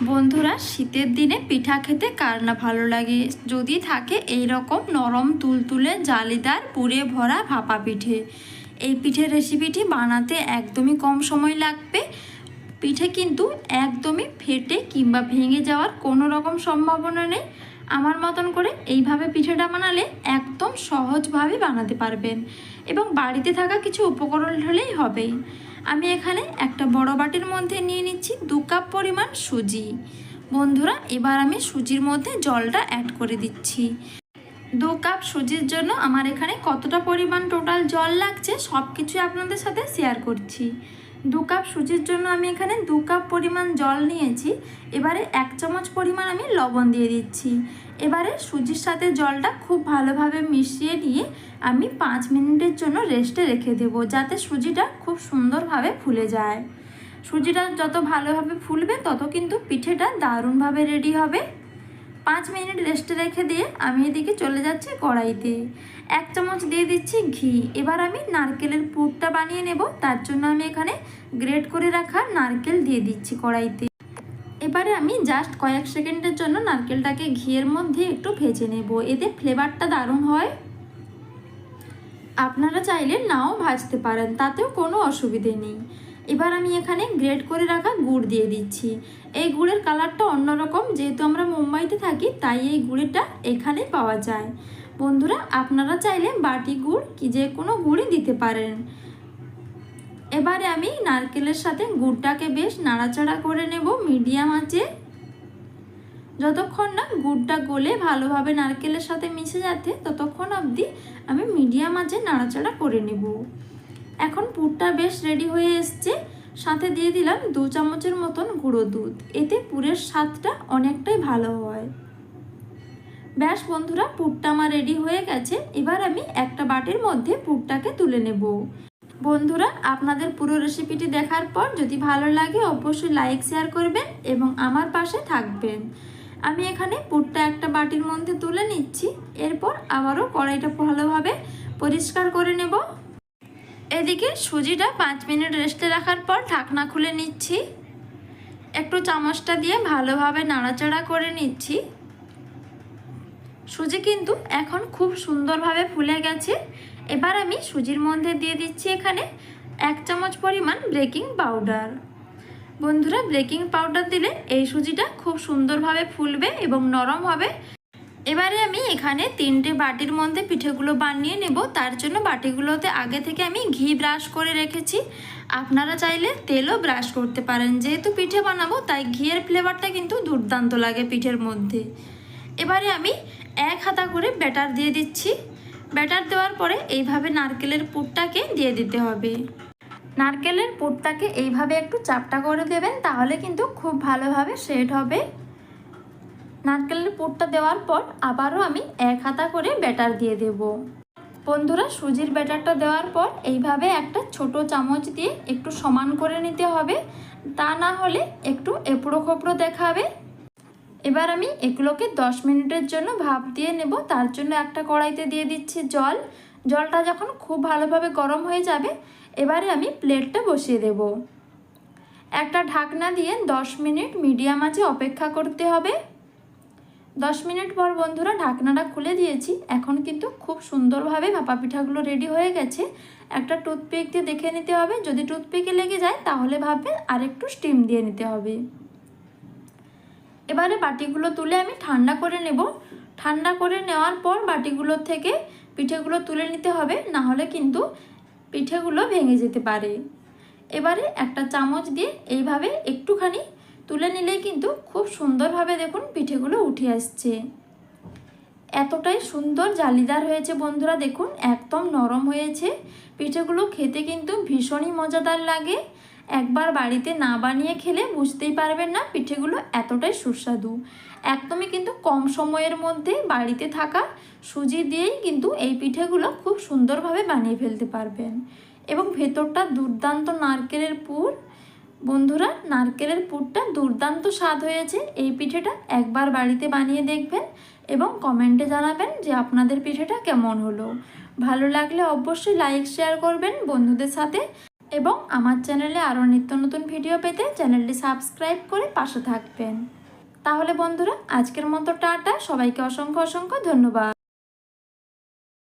বন্ধুরা, শীতের দিনে পিঠা খেতে কার না ভালো লাগে? যদি থাকে এই রকম নরম তুলতুলে জালিদার পুড়ে ভরা ভাপা পিঠে। এই পিঠের রেসিপিটি বানাতে একদমই কম সময় লাগবে। পিঠে কিন্তু একদমই ফেটে কিংবা ভেঙে যাওয়ার কোনো রকম সম্ভাবনা নেই। আমার মতন করে এইভাবে পিঠেটা বানালে একদম সহজভাবে বানাতে পারবেন। এবং বাড়িতে থাকা কিছু উপকরণ হলেই হবে আমি এখানে একটা বড় বাটির মধ্যে নিয়ে নিচ্ছি দু কাপ পরিমাণ সুজি। বন্ধুরা, এবার আমি সুজির মধ্যে জলটা অ্যাড করে দিচ্ছি। দু কাপ সুজির জন্য আমার এখানে কতটা পরিমাণ টোটাল জল লাগছে সব কিছুই আপনাদের সাথে শেয়ার করছি। দু কাপ সুজির জন্য আমি এখানে দু কাপ পরিমাণ জল নিয়েছি। এবারে এক চামচ পরিমাণ আমি লবণ দিয়ে দিচ্ছি। এবারে সুজির সাথে জলটা খুব ভালোভাবে মিশিয়ে নিয়ে আমি পাঁচ মিনিটের জন্য রেস্টে রেখে দেবো, যাতে সুজিটা খুব সুন্দরভাবে ফুলে যায়। সুজিটা যত ভালোভাবে ফুলবে, তত কিন্তু পিঠেটা দারুণভাবে রেডি হবে। পাঁচ মিনিট রেস্টে রেখে দিয়ে আমি এদিকে চলে যাচ্ছি কড়াইতে। এক চামচ দিয়ে দিচ্ছি ঘি। এবার আমি নারকেলের পুরটা বানিয়ে নেব। তার জন্য আমি এখানে গ্রেট করে রাখা নারকেল দিয়ে দিচ্ছি কড়াইতে। এবারে আমি জাস্ট কয়েক সেকেন্ডের জন্য নারকেলটাকে ঘিয়ের মধ্যে একটু ভেজে নেব। এতে ফ্লেভারটা দারুণ হয়। আপনারা চাইলে নাও ভাজতে পারেন, তাতেও কোনো অসুবিধে নেই। এবার আমি এখানে গ্রেড করে রাখা গুড় দিয়ে দিচ্ছি। এই গুড়ের কালারটা অন্যরকম, যেহেতু আমরা মুম্বাইতে থাকি, তাই এই গুড়েরটা এখানে পাওয়া যায়। বন্ধুরা, আপনারা চাইলে বাটি গুড় কি যে কোনো গুড়ই দিতে পারেন। এবারে আমি নারকেলের সাথে গুড়টাকে বেশ নাড়াচাড়া করে নেব মিডিয়াম আঁচে। যতক্ষণ না গুড়টা গলে ভালোভাবে নারকেলের সাথে মিশে যাচ্ছে, ততক্ষণ অবধি আমি মিডিয়াম আঁচে নাড়াচাড়া করে নেব। এখন পুরটা বেশ রেডি হয়ে এসছে। সাথে দিয়ে দিলাম দু চামচের মতন গুঁড়ো দুধ। এতে পুরের স্বাদটা অনেকটাই ভালো হয়। ব্যাস বন্ধুরা, পুরটা আমার রেডি হয়ে গেছে। এবার আমি একটা বাটির মধ্যে পুরটাকে তুলে নেব। বন্ধুরা, আপনাদের পুরো রেসিপিটি দেখার পর যদি ভালো লাগে অবশ্যই লাইক শেয়ার করবেন এবং আমার পাশে থাকবেন। আমি এখানে পুরটা একটা বাটির মধ্যে তুলে নিচ্ছি। এরপর আবারও কড়াইটা ভালোভাবে পরিষ্কার করে নেব। এদিকে সুজিটা পাঁচ মিনিট রেস্টে রাখার পর ঢাকনা খুলে নিচ্ছি। একটু চামচটা দিয়ে ভালোভাবে নাড়াচাড়া করে নিচ্ছি। সুজি কিন্তু এখন খুব সুন্দরভাবে ফুলে গেছে। এবার আমি সুজির মধ্যে দিয়ে দিচ্ছি এখানে এক চামচ পরিমাণ বেকিং পাউডার। বন্ধুরা, বেকিং পাউডার দিলে এই সুজিটা খুব সুন্দরভাবে ফুলবে এবং নরম হবে। এবারে আমি এখানে তিনটে বাটির মধ্যে পিঠেগুলো বানিয়ে নেব। তার জন্য বাটিগুলোতে আগে থেকে আমি ঘি ব্রাশ করে রেখেছি। আপনারা চাইলে তেলও ব্রাশ করতে পারেন। যেহেতু পিঠে বানাবো, তাই ঘিয়ের ফ্লেভারটা কিন্তু দুর্দান্ত লাগে পিঠের মধ্যে। এবারে আমি এক হাতা করে ব্যাটার দিয়ে দিচ্ছি। ব্যাটার দেওয়ার পরে এইভাবে নারকেলের পুরটাকে দিয়ে দিতে হবে। নারকেলের পুরটাকে এইভাবে একটু চাপটা করে দেবেন, তাহলে কিন্তু খুব ভালোভাবে সেট হবে। নারকেলের পুরটা দেওয়ার পর আবারও আমি এক হাতা করে ব্যাটার দিয়ে দেব। বন্ধুরা, সুজির ব্যাটারটা দেওয়ার পর এইভাবে একটা ছোট চামচ দিয়ে একটু সমান করে নিতে হবে। তা না হলে একটু এপড়ো খোপড়ো দেখাবে। এবার আমি এগুলোকে দশ মিনিটের জন্য ভাপ দিয়ে নেব। তার জন্য একটা কড়াইতে দিয়ে দিচ্ছি জল। জলটা যখন খুব ভালোভাবে গরম হয়ে যাবে, এবারে আমি প্লেটটা বসিয়ে দেব। একটা ঢাকনা দিয়ে দশ মিনিট মিডিয়াম আঁচে অপেক্ষা করতে হবে। দশ মিনিট পর বন্ধুরা ঢাকনাটা খুলে দিয়েছি। এখন কিন্তু খুব সুন্দরভাবে ভাপা পিঠাগুলো রেডি হয়ে গেছে। একটা টুথপিক দিয়ে দেখে নিতে হবে। যদি টুথপিকে লেগে যায়, তাহলে ভাববেন আরেকটু স্টিম দিয়ে নিতে হবে। এবারে বাটিগুলো তুলে আমি ঠান্ডা করে নেব। ঠান্ডা করে নেওয়ার পর বাটিগুলো থেকে পিঠেগুলো তুলে নিতে হবে। না হলে কিন্তু পিঠেগুলো ভেঙে যেতে পারে। এবারে একটা চামচ দিয়ে এইভাবে একটুখানি তুলে নিলেই কিন্তু খুব সুন্দরভাবে দেখুন পিঠেগুলো উঠে আসছে। এতটাই সুন্দর জালিদার হয়েছে বন্ধুরা, দেখুন একদম নরম হয়েছে। পিঠেগুলো খেতে কিন্তু ভীষণই মজাদার লাগে। একবার বাড়িতে না বানিয়ে খেলে বুঝতেই পারবেন না পিঠেগুলো এতটাই সুস্বাদু। একদমই কিন্তু কম সময়ের মধ্যে বাড়িতে থাকা সুজি দিয়েই কিন্তু এই পিঠেগুলো খুব সুন্দরভাবে বানিয়ে ফেলতে পারবেন। এবং ভেতরটা দুর্দান্ত নারকেলের পুর বন্ধুরা, নারকেলের পুরটা দুর্দান্ত স্বাদ হয়েছে। এই পিঠেটা একবার বাড়িতে বানিয়ে দেখবেন এবং কমেন্টে জানাবেন যে আপনাদের পিঠেটা কেমন হলো। ভালো লাগলে অবশ্যই লাইক শেয়ার করবেন বন্ধুদের সাথে এবং আমার চ্যানেলে আরও নিত্য নতুন ভিডিও পেতে চ্যানেলটি সাবস্ক্রাইব করে পাশে থাকবেন। তাহলে বন্ধুরা, আজকের মতো টাটা। সবাইকে অসংখ্য অসংখ্য ধন্যবাদ।